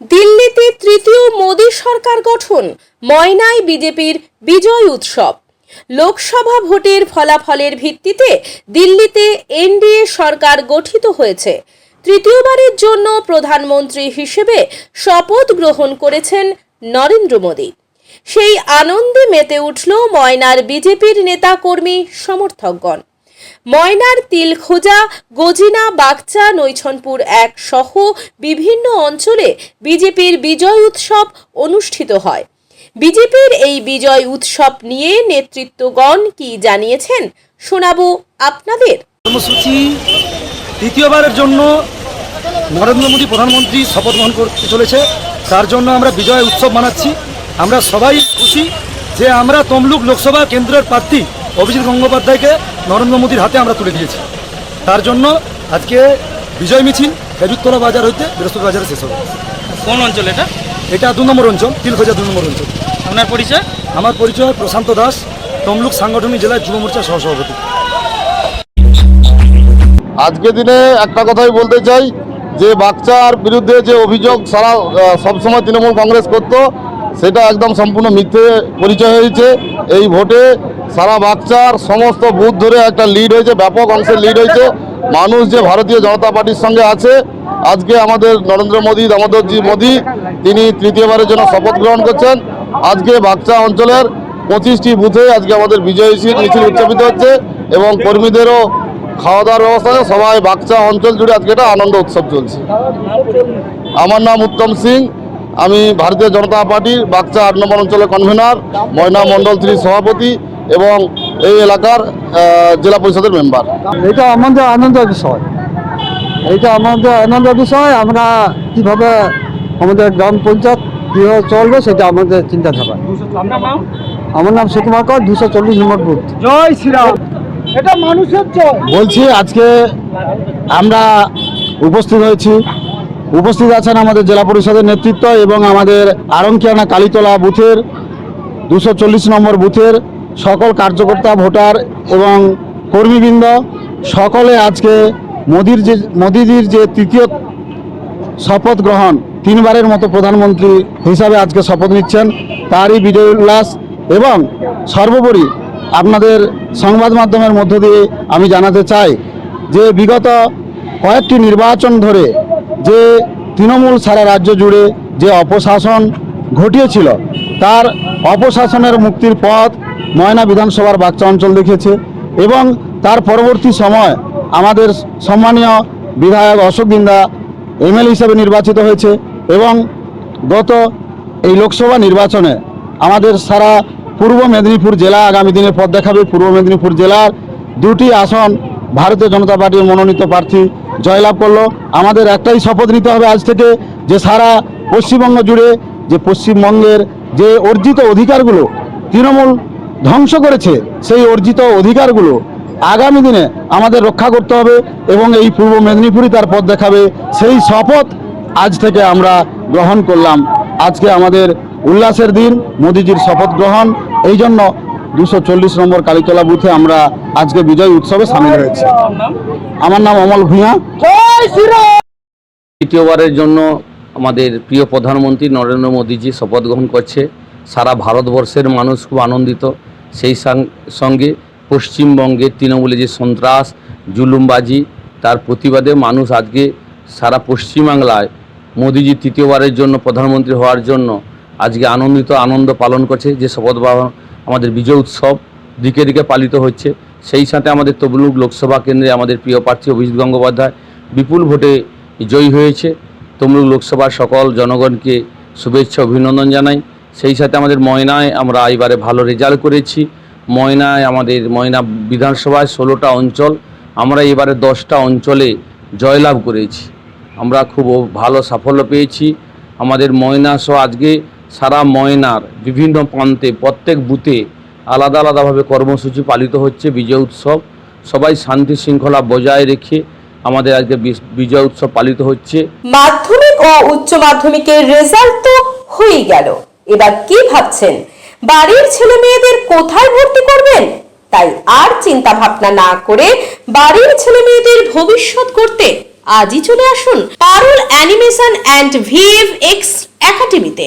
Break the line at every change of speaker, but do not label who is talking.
দিল্লিতে তৃতীয় মোদী সরকার গঠন, ময়নায় বিজেপির বিজয় উৎসব। লোকসভা ভোটের ফলাফলের ভিত্তিতে দিল্লিতে এনডিএ সরকার গঠিত হয়েছে। তৃতীয়বারের জন্য প্রধানমন্ত্রী হিসেবে শপথ গ্রহণ করেছেন নরেন্দ্র মোদী। সেই আনন্দে মেতে উঠল ময়নার বিজেপির নেতাকর্মী, সমর্থকগণ। ময়নার তিলখোজা গজিনা, বাগচা, নৈছনপুর এক সহ বিভিন্ন অঞ্চলে বিজেপির বিজয় উৎসব অনুষ্ঠিত হয়। বিজেপির এই বিজয় উৎসব নিয়ে নেতৃত্বগণ কি জানিয়েছেন, শোনাবো আপনাদের।
কর্মসূচি দ্বিতীয়বারের জন্য নরেন্দ্র মোদী প্রধানমন্ত্রী শপথ গ্রহণ করতে চলেছে। তার জন্য আমরা বিজয় উৎসব মানাচ্ছি। আমরা সবাই খুশি যে আমরা তমলুক লোকসভা কেন্দ্রের প্রার্থী অভিজিৎ গঙ্গোপাধ্যায়কে নরেন্দ্র মোদীর হাতে আমরা তুলে দিয়েছি। তার জন্য আজকে বিজয় মিছিল খেজুরতলা বাজার হইতে বৃহস্পতি বাজারে শেষ হবে।
কোন অঞ্চল এটা?
এটা দু নম্বর অঞ্চল তিলখোজা দু নম্বর অঞ্চল।
আপনার পরিচয়?
আমার পরিচয় প্রশান্ত দাস তমলুক সাংগঠনিক জেলার যুব মোর্চা সহসভাপতি।
আজকে দিনে একটা কথাই বলতে চাই যে বাচ্চার বিরুদ্ধে যে অভিযোগ সারা সবসময় তৃণমূল কংগ্রেস করত সেটা একদম সম্পূর্ণ মিথ্যে পরিচয় হয়েছে। এই ভোটে সারা বাচ্চার সমস্ত বুথ ধরে একটা লিড হয়েছে, ব্যাপক অংশের লিড হয়েছে। মানুষ যে ভারতীয় জনতা পার্টির সঙ্গে আছে, আজকে আমাদের নরেন্দ্র মোদী, দামোদরজি মোদী, তিনি তৃতীয়বারের জন্য শপথ গ্রহণ করছেন। আজকে বাচ্চা অঞ্চলের পঁচিশটি বুথে আজকে আমাদের বিজয় মিছিল উদযাপিত হচ্ছে এবং কর্মীদেরও খাওয়া দাওয়ার ব্যবস্থা সবাই বাচ্চা অঞ্চল জুড়ে আজকে এটা আনন্দ উৎসব চলছে। আমার নাম উত্তম সিং। আমি ভারতীয় জনতা পার্টির বাচ্চা আট নম্বর অঞ্চলের কনভেনার ময়না মণ্ডল থ্রি সভাপতি এবং এই এলাকার জেলা পরিষদের মেম্বার
এটা আমাদের আনন্দের বিষয়। এটা আমাদের আনন্দের বিষয়। আমরা কীভাবে আমাদের গ্রাম পঞ্চায়েত কীভাবে চলবে সেটা আমাদের চিন্তা চিন্তাধারা। আমার নাম সুকুমার কর দুশো চল্লিশ নম্বর বুথ।
জয় শ্রীরাম।
এটা মানুষের জয়।
বলছি আজকে আমরা উপস্থিত হয়েছি। উপস্থিত আছেন আমাদের জেলা পরিষদের নেতৃত্ব এবং আমাদের আরঙ্কিয়ানা কালীতলা বুথের দুশো নম্বর বুথের সকল কার্যকর্তা, ভোটার এবং কর্মীবৃন্দ, সকলে আজকে মোদির যে, মোদিজির যে তৃতীয় শপথ গ্রহণ, তিনবারের মতো প্রধানমন্ত্রী হিসাবে আজকে শপথ নিচ্ছেন, তারই বিজয় উল্লাস এবং সর্বোপরি আপনাদের সংবাদ মাধ্যমের মধ্য দিয়ে আমি জানাতে চাই যে বিগত কয়েকটি নির্বাচন ধরে যে তৃণমূল সারা রাজ্য জুড়ে যে অপশাসন ঘটিয়েছিল, তার অপশাসনের মুক্তির পথ ময়না বিধানসভার বাচ্চা অঞ্চল দেখেছে এবং তার পরবর্তী সময় আমাদের সম্মানীয় বিধায়ক অশোক দিন্দা এমএলএ হিসেবে নির্বাচিত হয়েছে এবং গত এই লোকসভা নির্বাচনে আমাদের সারা পূর্ব মেদিনীপুর জেলা আগামী দিনে পথ দেখাবে। পূর্ব মেদিনীপুর জেলার দুটি আসন ভারতীয় জনতা পার্টির মনোনীত প্রার্থী জয়লাভ করল। আমাদের একটাই শপথ নিতে হবে আজ থেকে যে সারা পশ্চিমবঙ্গ জুড়ে যে পশ্চিমবঙ্গের যে অর্জিত অধিকারগুলো তৃণমূল ধ্বংস করেছে, সেই অর্জিত অধিকারগুলো আগামী দিনে আমাদের রক্ষা করতে হবে এবং এই পূর্ব মেদিনীপুরই তার পথ দেখাবে। সেই শপথ আজ থেকে আমরা গ্রহণ করলাম। আজকে আমাদের উল্লাসের দিন, মোদিজির শপথ গ্রহণ। এই জন্য দুশো চল্লিশ নম্বর কালীতলা বুথে আমরা আজকে বিজয় উৎসবে সামিল হয়েছি। আমার নাম অমল ভূঁইয়া।
দ্বিতীয়বারের জন্য আমাদের প্রিয় প্রধানমন্ত্রী নরেন্দ্র মোদীজি শপথ গ্রহণ করছে। সারা ভারতবর্ষের মানুষ খুব আনন্দিত। সেই সঙ্গে পশ্চিমবঙ্গে তৃণমূলে যে সন্ত্রাস জুলুমবাজি তার প্রতিবাদে মানুষ আজকে সারা পশ্চিমবাংলায় মোদীজি তৃতীয়বারের জন্য প্রধানমন্ত্রী হওয়ার জন্য আজকে আনন্দিত আনন্দ পালন করছে। যে শপথ গ্রহণ আমাদের বিজয় উৎসব দিকে দিকে পালিত হচ্ছে। সেই সাথে আমাদের তবলুক লোকসভা কেন্দ্রে আমাদের প্রিয় প্রার্থী অভিজিৎ গঙ্গোপাধ্যায় বিপুল ভোটে জয়ী হয়েছে। তমলুক লোকসভার সকল জনগণকে শুভেচ্ছা, অভিনন্দন জানাই। সেই সাথে আমাদের ময়নায় আমরা এবারে ভালো রেজাল্ট করেছি। ময়নায় আমাদের ময়না বিধানসভায় ষোলোটা অঞ্চল, আমরা এবারে দশটা অঞ্চলে জয়লাভ করেছি। আমরা খুব ভালো সাফল্য পেয়েছি। আমাদের ময়না সহ আজকে সারা ময়নার বিভিন্ন প্রান্তে, প্রত্যেক বুথে আলাদা আলাদাভাবে কর্মসূচি পালিত হচ্ছে, বিজয় উৎসব। সবাই শান্তি শৃঙ্খলা বজায় রেখে আমাদের আজকে বিজয় উৎসব পালিত হচ্ছে।
মাধ্যমিক ও উচ্চ মাধ্যমিকের রেজাল্ট তো হয়েই গেল। এবার কি ভাবছেন? বাড়ির ছেলে মেয়েদের কোথায় ভর্তি করবেন? তাই আর চিন্তা ভাবনা না করে বাড়ির ছেলে মেয়েদের ভবিষ্যৎ করতে আজই চলে আসুন Parul animation and VFX একাডেমিতে।